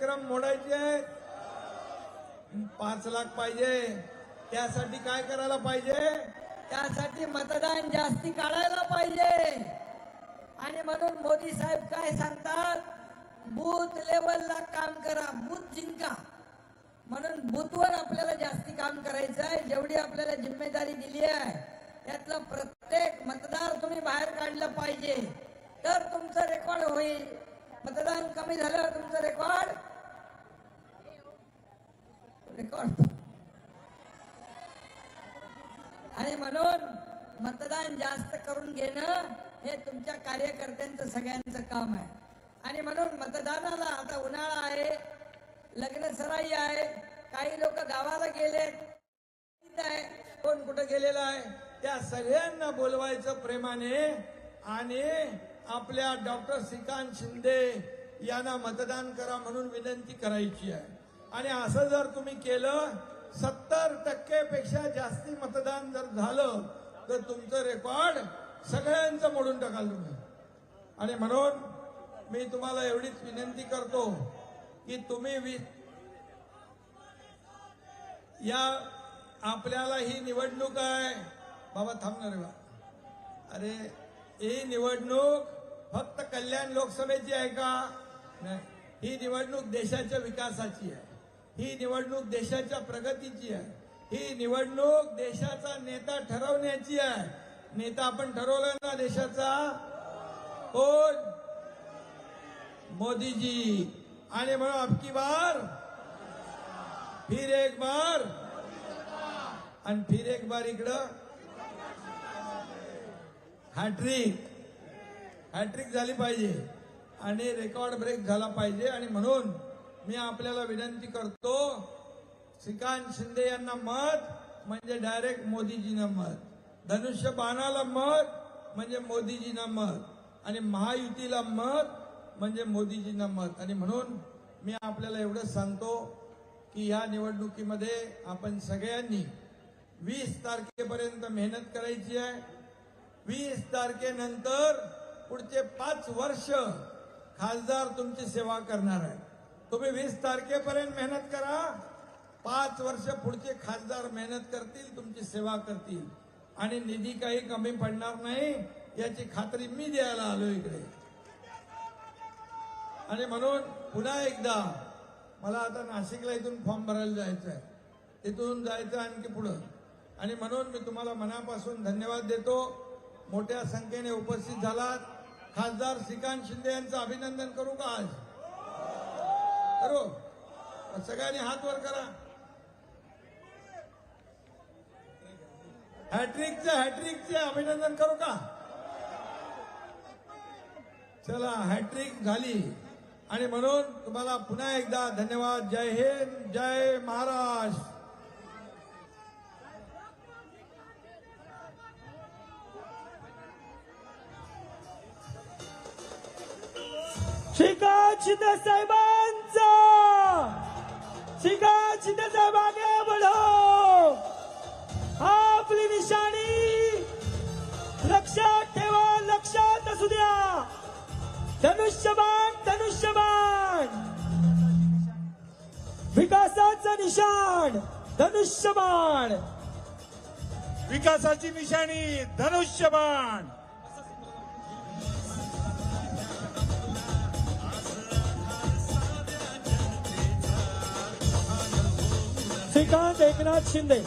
विक्रम मोडायचे आहेत. पाच लाख पाहिजे. त्यासाठी काय करायला पाहिजे? त्यासाठी मतदान जास्ती काढायला पाहिजे. आणि म्हणून मोदी साहेब काय सांगतात? बूथ लेवलला काम करा बूथ जिंका. म्हणून बूथवर आपल्याला जास्ती काम करायचं आहे. जेवढी आपल्याला जिम्मेदारी दिली आहे त्यातलं प्रत्येक मतदार तुम्ही बाहेर काढलं पाहिजे. तर तुमचं रेकॉर्ड होईल. मतदान कमी झाल्यावर तुमचं रेकॉर्ड रेकॉर्ड. आणि म्हणून मतदान जास्त करून घेणं हे तुमच्या कार्यकर्त्यांचं सगळ्यांचं काम आहे. आणि म्हणून मतदानाला आता उन्हाळा आहे लग्न सराई आहे काही लोक गावाला गेलेत कोण कुठं गेलेला आहे त्या सगळ्यांना बोलवायचं प्रेमाने आणि आपल्या डॉक्टर श्रीकांत शिंदे यांना मतदान करा म्हणून विनंती करायची आहे. आणि असं जर तुम्ही केलं सत्तर टक्के पेक्षा जास्ती मतदान जर झालं तर तुमचं रेकॉर्ड सगळ्यांचं मोडून टाकाल तुम्ही. आणि म्हणून मी तुम्हाला एवढीच विनंती करतो की तुम्ही वि- या आपल्याला ही निवडणूक आहे. बाबा थांबणार बा अरे ही निवडणूक फक्त कल्याण लोकसभेची आहे का? नाही. ही निवडणूक देशाच्या विकासाची आहे. ही निवडणूक देशाच्या प्रगतीची आहे. ही निवडणूक देशाचा नेता ठरवण्याची आहे. नेता आपण ठरवलं ना देशाचा? कोण? मोदीजी. आणि म्हणून अबकी बार? फिर एक बार? आणि फिर एक बार इकडं? हॅट्रिक. हॅट्रिक झाली पाहिजे. आणि रेकॉर्ड ब्रेक झाला पाहिजे. आणि म्हणून मी आपल्याला विनंती करतो श्रीकांत शिंदे यांना मत म्हणजे डायरेक्ट मोदीजीनं मत. धनुष्य बाणाला मत म्हणजे मोदीजींना मत. आणि महायुतीला मत म्हणजे मोदीजींना मत. आणि म्हणून मी आपल्याला एवढंच सांगतो की या निवडणुकीमध्ये आपण सगळ्यांनी वीस तारखेपर्यंत मेहनत करायची आहे. वीस तारखेनंतर पुढचे पाच वर्ष खासदार तुमची सेवा करणार आहे तुम्ही वीस तारखेपर्यंत मेहनत करा. पाच वर्ष पुढचे खासदार मेहनत करतील तुमची सेवा करतील. आणि निधी काही कमी पडणार नाही याची खात्री मी द्यायला आलो इकडे. आणि म्हणून पुन्हा एकदा मला आता नाशिकला इथून फॉर्म भरायला जायचं आहे तिथून जायचं आणखी पुढं. आणि म्हणून मी तुम्हाला मनापासून धन्यवाद देतो. मोठ्या संख्येने उपस्थित झालात. खासदार श्रीकांत शिंदे यांचं अभिनंदन करू का आज? करू. सगळ्यांनी हात वर करा. हॅट्रिकचे हॅट्रिकचे अभिनंदन करू का? चला हॅट्रिक झाली. आणि म्हणून तुम्हाला पुन्हा एकदा धन्यवाद. जय हिंद जय महाराष्ट्र शिकाच शिंदे साहेबांचा श्रीकांत शिंदे साहेब आगे बढो आपली निशाणी लक्षात ठेवा लक्षात असू द्या धनुष्यबाण धनुष्यबाण विकासाचं निशाण धनुष्यबाण विकासाची निशाणी धनुष्यबाण श्रीकांत एकनाथ शिंदे